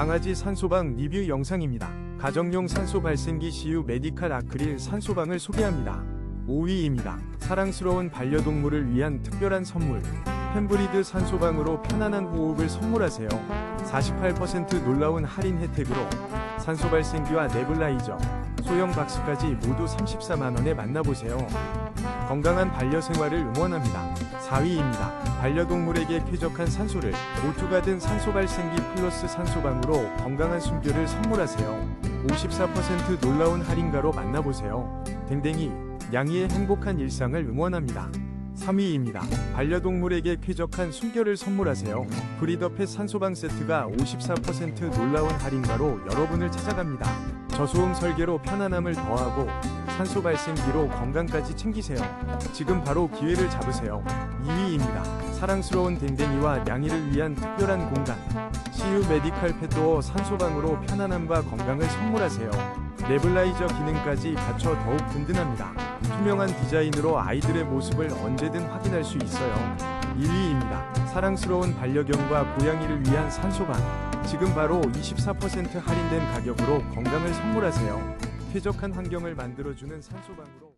강아지 산소방 리뷰 영상입니다. 가정용 산소 발생기 CU 메디칼 아크릴 산소방을 소개합니다. 5위입니다. 사랑스러운 반려동물을 위한 특별한 선물. 펜브리드 산소방으로 편안한 호흡을 선물하세요. 48% 놀라운 할인 혜택으로 산소 발생기와 네블라이저, 소형 박스까지 모두 34만원에 만나보세요. 건강한 반려 생활을 응원합니다. 4위입니다. 반려동물에게 쾌적한 산소를 오투가 든 산소 발생기 플러스 산소방으로 건강한 숨결을 선물하세요. 54% 놀라운 할인가로 만나보세요. 댕댕이, 양이의 행복한 일상을 응원합니다. 3위입니다. 반려동물에게 쾌적한 숨결을 선물하세요. 브리더펫 산소방 세트가 54% 놀라운 할인가로 여러분을 찾아갑니다. 저소음 설계로 편안함을 더하고 산소 발생기로 건강까지 챙기세요. 지금 바로 기회를 잡으세요. 2위입니다. 사랑스러운 댕댕이와 냥이를 위한 특별한 공간. CU 메디칼 펫도어 산소방으로 편안함과 건강을 선물하세요. 네블라이저 기능까지 갖춰 더욱 든든합니다. 투명한 디자인으로 아이들의 모습을 언제든 확인할 수 있어요. 1위입니다. 사랑스러운 반려견과 고양이를 위한 산소방. 지금 바로 24% 할인된 가격으로 건강을 선물하세요. 쾌적한 환경을 만들어주는 산소방으로